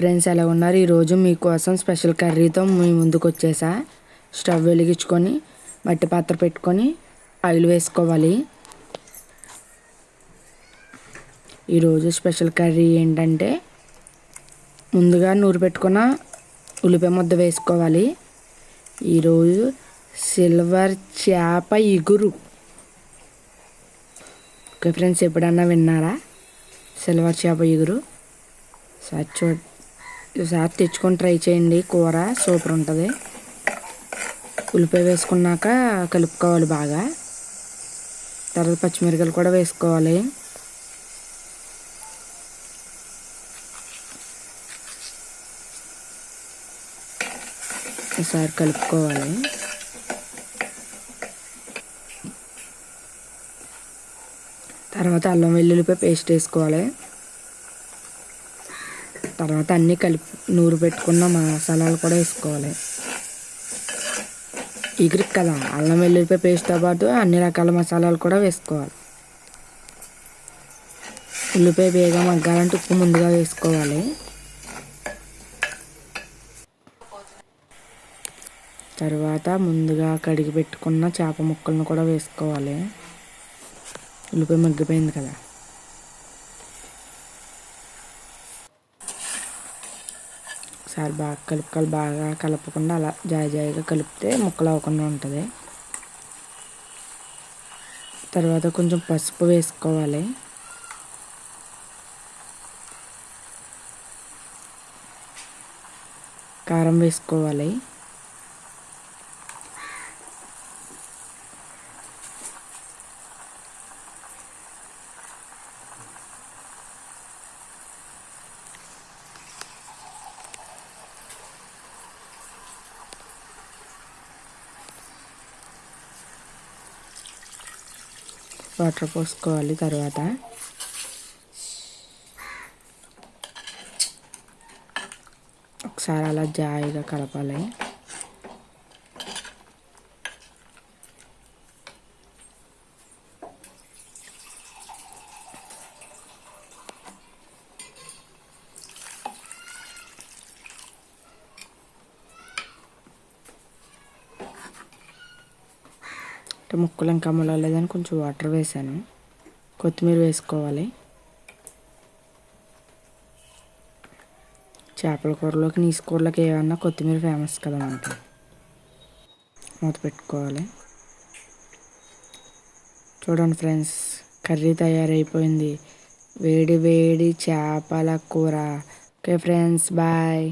Friends ఎలా ఉన్నారు? ఈరోజు మీకోసం స్పెషల్ కర్రీతో మీ ముందుకు వచ్చేసా. స్టవ్ వెలిగించుకొని మట్టి పాత్ర పెట్టుకొని ఆయిల్ వేసుకోవాలి. ఈరోజు స్పెషల్ కర్రీ ఏంటంటే ముందుగా నూరు పెట్టుకున్న ఉల్లిపాయ ముద్ద వేసుకోవాలి. ఈరోజు సిల్వర్ చేప ఇగురు. ఓకే ఫ్రెండ్స్ ఎప్పుడన్నా విన్నారా? సిల్వర్ చేప ఇగురు. సార్ చూడ ఈసారి తెచ్చుకొని ట్రై చేయండి. కూర సూపర్ ఉంటుంది. ఉల్లిపాయ వేసుకున్నాక కలుపుకోవాలి బాగా. తర్వాత పచ్చిమిరకాయలు కూడా వేసుకోవాలి. ఈసారి కలుపుకోవాలి. తర్వాత అల్లం వెల్లుల్లిపాయ పేస్ట్ వేసుకోవాలి. తర్వాత అన్నీ కలిపి నూరు పెట్టుకున్న మసాలాలు కూడా వేసుకోవాలి. ఇగురికి కదా అల్లం వెల్లుల్లిపాయ పేస్ట్తో పాటు అన్ని రకాల మసాలాలు కూడా వేసుకోవాలి. ఉల్లిపాయ వేగం మగ్గాలంటే ఉప్పు ముందుగా వేసుకోవాలి. తర్వాత ముందుగా కడిగి పెట్టుకున్న చేప ముక్కలను కూడా వేసుకోవాలి. ఉల్లిపాయ మగ్గిపోయింది కదా. ఒకసారి బాగా కలుపుకోవాలి బాగా కలపకుండా అలా జాయి జాయిగా కలిపితే ముక్కలు అవ్వకుండా ఉంటుంది. తర్వాత కొంచెం పసుపు వేసుకోవాలి. కారం వేసుకోవాలి. వాటర్ పోసుకోవాలి తర్వాత. ఒకసారి అలా జాయిగా కలపాలి. అంటే ముక్కలు ఇంకా లేదని కొంచెం వాటర్ వేసాను. కొత్తిమీర వేసుకోవాలి. చేపల కూరలోకి నీసు కూరలోకి ఏమన్నా కొత్తిమీర ఫేమస్ కదా మనకి. మూత పెట్టుకోవాలి. చూడండి ఫ్రెండ్స్ కర్రీ తయారైపోయింది. వేడి వేడి చేపల కూర. Okay friends bye.